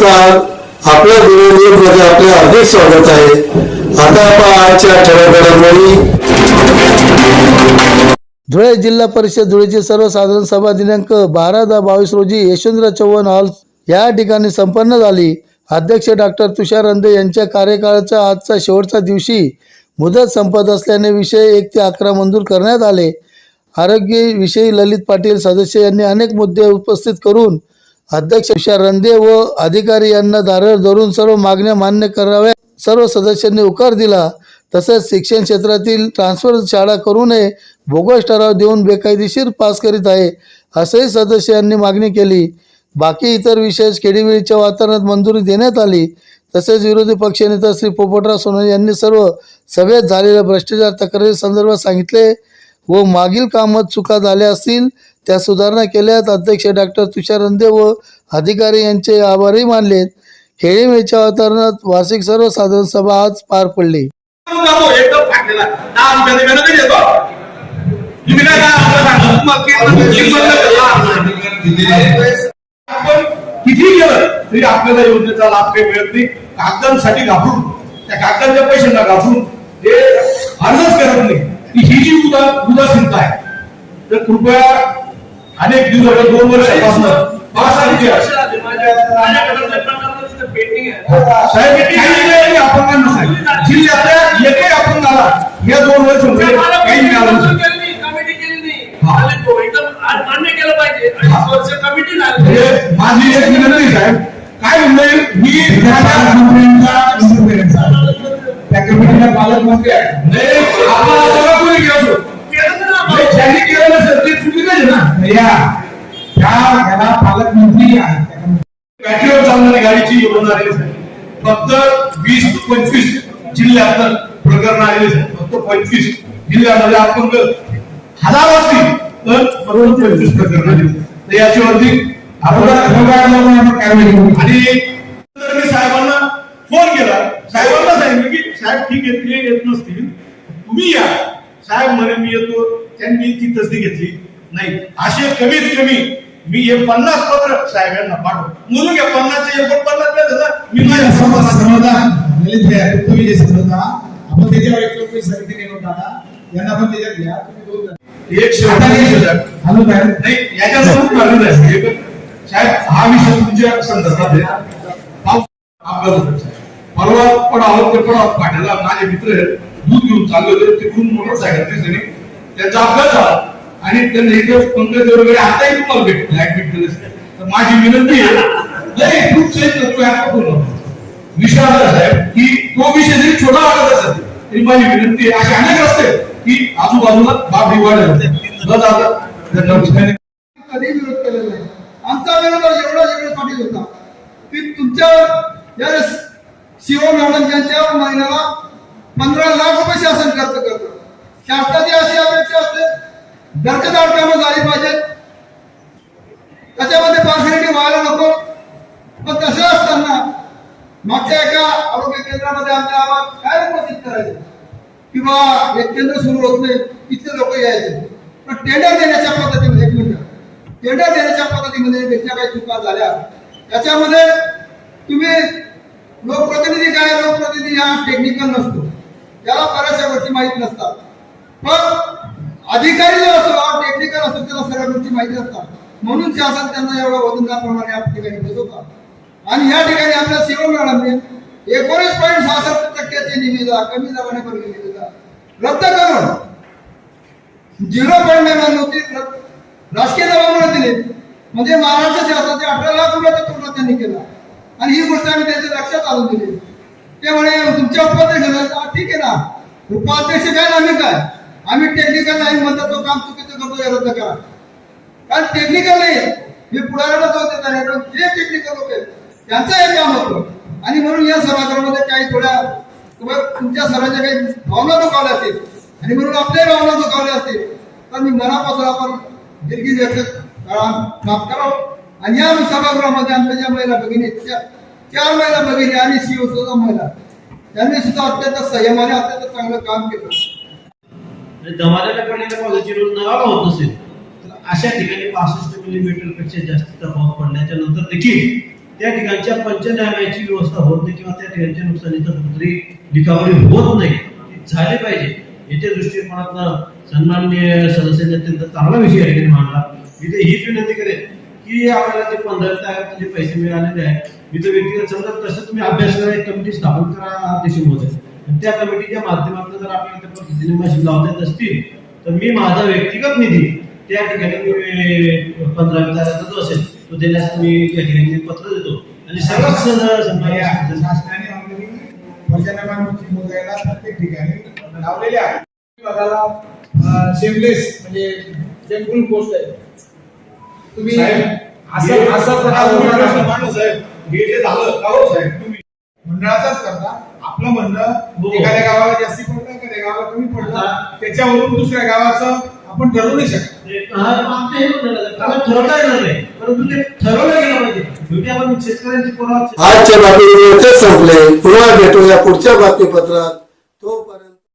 नमस्कार. आपल्या न्यूजमध्ये आपले हार्दिक स्वागत आहे. आता आपण आजच्या ठळक धुळे जिल्हा परिषद धुळेची सर्वसाधारण सभा दिनांक बारा दहा बावीस रोजी यशवंतराव चव्हाण हॉल या ठिकाणी संपन्न झाली. अध्यक्ष डॉक्टर तुषार रंधे यांच्या कार्यकाळाचा आजचा शेवटचा दिवशी मुदत संपत असल्याने विषय एक ते अकरा मंजूर करण्यात आले. आरोग्यविषयी ललित पाटील सदस्य यांनी अनेक मुद्दे उपस्थित करून अध्यक्ष तुषार रंधे व अधिकारी यांना दारावर धरून सर्व मागण्या मान्य कराव्या सर्व सदस्यांनी होकार दिला. तसेच शिक्षण क्षेत्रातील ट्रान्सफर शाळा करू नये बोगस ठराव देऊन बेकायदेशीर पास करीत आहे असंही सदस्यांनी मागणी केली. बाकी इतर विशेष केडीवेळीच्या वातावरणात मंजुरी देण्यात आली. तसेच विरोधी पक्षनेता श्री पोपटराव सोनवणे यांनी सर्व सभेत झालेल्या भ्रष्टाचार तक्रारी संदर्भात सांगितले व मागील कामात चुका झाल्या असतील त्या सुधारणा केल्यात. अध्यक्ष डॉक्टर तुषार रंदे व अधिकारी यांचे आभारही मानलेत. खेळीमेच्या वातावरणात वार्षिक सर्वसाधारण सभा आज पार पडली. किती केलं तरी आपल्याला योजनेचा लाभ काही मिळत नाही. कागदांसाठी घाबरून त्या कागदांच्या पैशांना घाबरून ते अर्जच करत नाही ही जी उदासीनता आहे. तर कृपया अनेक दिवस दोन वर्षापासून. साहेब हे काही जिल्ह्यातल्या एकही झाला या दोन वर्ष काही मिळालं नसेल. म्हणजे माझी एक विनंती साहेब. काय म्हणणं मी त्या कमिटीला पालकमंत्री आहे. केलं ज्यांनी नसेल चुकीचं आहे ना? या. त्या याला पालकमंत्री आहे बॅटरीवर चालणारी गाडीची योजना आलेली फक्त वीस ते पंचवीस जिल्ह्यात प्रकरण आलेले फक्त पंचवीस जिल्ह्यामध्ये आपण हजार असतील तर फक्त पंचवीस प्रकरण आलेली तर याच्यावरती आणि नंतर मी साहेबांना फोन केला. साहेबांना सांगितलं की साहेब ठीक आहे ते येत नसतील. तुम्ही या. साहेब म्हणे मी येतो. त्यांनी ती तसदी घेतली. नाही असे कमीत कमी मी हे पन्नास पत्र साहेबांना पाठव म्हणून घ्या पन्नासचे एकोण पन्नास वेळ झाला. मी माझ्या समाजात समाधान ललित भाई समजता आपण त्याच्यावर एक चौकशी समिती नेमून टाका. यांना पण त्याच्यात घ्या. तुम्ही दोन. एक शेवटा हॅलो काय? नाही आहे. हे साहेब हा विषय तुमच्या संदर्भात आहे. पाऊस अपघात होतो साहेब. परवा पण आहोत ते पण आहोत. पाठ्याला माझे मित्र आहेत. दूध घेऊन चालले होते तिकडून मोटरसायकल त्यांचा अपघात झाला. आणि त्यांना इथे पंकज वगैरे आताही तुम्हाला भेटतो ऍडमिट केले तर माझी विनंती आहे खूप सेफ करतो साहेब की तो विषय जरी छोटा वाटत असेल तरी माझी विनंती आहे असे अनेक असते की आजूबाजूला बाब वाढ न कधी विरोध केलेला नाही. आमचा विरोध एवढा एवढ्यासाठी होता की तुमच्या या शिव मॅडम यांच्या महिन्याला पंधरा लाख रुपये शासन खर्च करतो शासनाची अशी दर्जेदार कामं झाली पाहिजेत त्याच्यामध्ये फॅसिलिटी व्हायला नको. पण तसं असताना मागच्या एका आरोग्य केंद्रामध्ये आमच्या आवाज काय उपस्थित करायचे? किंवा एक केंद्र सुरू होत नाही तिथले लोक यायचे. पण टेंडर देण्याच्या पद्धतीमध्ये एक मिनिट. टेंडर देण्याच्या पद्धतीमध्ये ज्या काही चुका झाल्या. त्याच्यामध्ये तुम्ही लोकप्रतिनिधी काय लोकप्रतिनिधी हा टेक्निकल नसतो. त्याला बऱ्याचशा गोष्टी माहीत नसतात. पण अधिकारी जो असतो टेक्निकल असतो त्याला सगळ्या गोष्टी माहिती असतात. म्हणून शासन त्यांना एवढा वजनदारप्रमाणे या ठिकाणी बसवतात. आणि या ठिकाणी आपल्या सेवा मॅडमने एकोणीस पॉईंट सहासष्ट टक्क्याची निविदा कमी दराने भरलेली निविदा रद्द करून झिरो पॉईंट नव्हती राजकीय दबावामुळे दिले. म्हणजे महाराष्ट्र शासनाचे अठरा लाख रुपयाचा तोटा त्यांनी केला. आणि ही गोष्ट आम्ही त्यांच्या लक्षात आणून दिली. ते म्हणे तुमच्या उपाध्यक्ष ठीक आहे ना. उपाध्यक्ष काय आम्ही काय? आम्ही टेक्निकल नाही म्हणतात तो काम चुकीचं करतो या रद्द करा. कारण टेक्निकल नाही मी पुढाऱ्याला जाऊ देत नाही पण जे टेक्निकल लोक आहेत त्यांचं हे काम होतं. आणि म्हणून या सभागृहामध्ये काही थोड्या तुमच्या सरांच्या काही भावना दुखावल्या असतील. आणि म्हणून आपल्याही भावना दुखावल्या असतील. तर मी मनापासून आपण दिलगी व्यक्त माफ करावं आणि या सभागृहामध्ये आमच्या ज्या महिला भगिनी चार महिला भगिनी आणि शिव महिला त्यांनी सुद्धा अत्यंत संयमाने अत्यंत चांगलं काम केलं. म्हणजे आणि दमाऱ्याला पडलेल्या पावसाची रोज नगावा होत असेल तर अशा ठिकाणी पासष्ट मिलीमीटरपेक्षा जास्तीचा पाऊस पडल्याच्या नंतर देखील त्या ठिकाणच्या पंचनाम्याची व्यवस्था होत नाही किंवा त्या ठिकाणच्या नुकसानीचा कुठतरी रिकव्हरी होत नाही. झाले झाली पाहिजे. याच्या दृष्टिकोनातनं सन्मान्य सदस्यांनी अत्यंत चांगला विषय आहे मांडला. मी तर हीच विनंती करेन की आपल्याला ते पंधरा तारखेला जे पैसे मिळालेले आहेत मी तर व्यक्तिगत समजा तसं तुम्ही अभ्यास करा एक कमिटी स्थापन करा अतिशय महोदय आणि त्या कमिटीच्या माध्यमातून जर आपल्याला पद्धतीने लावता असतील तर मी माझा व्यक्तिगत निधी त्या ठिकाणी मी पंधरा तारखेचा जो असेल तो देण्यास मी त्या ठिकाणी पत्र देतो. आणि सर्व सण- सन्माननीय सदस्य- शासनाने मोजायला प्रत्येक ठिकाणी लावलेले आहे. शेमलेस म्हणजे पोस्ट आहे. तुम्ही असं हे- असं हा प्रकार तुम्ही होणार प्रश्न नाही. मांडला, साहेब. हे जे झालं का हो साहेब. तुम्ही मंडळाचाच करता. आपलं म्हणणं हो. एखाद्या गावाला जास्ती पडलं एखाद्या गावाला कमी पडलं हा. त्याच्यावरून दुसऱ्या गावाचं आपण ठरवू नाही शकत. हा, हे ठरवता येणार नाही. परंतु ते ठरवलं गेलं पाहिजे. शेवटी आपण शेतकऱ्यांची पोरा आजच्या बातमीपत्र संपले. पुन्हा भेटूया पुढच्या बातमीपत्रात.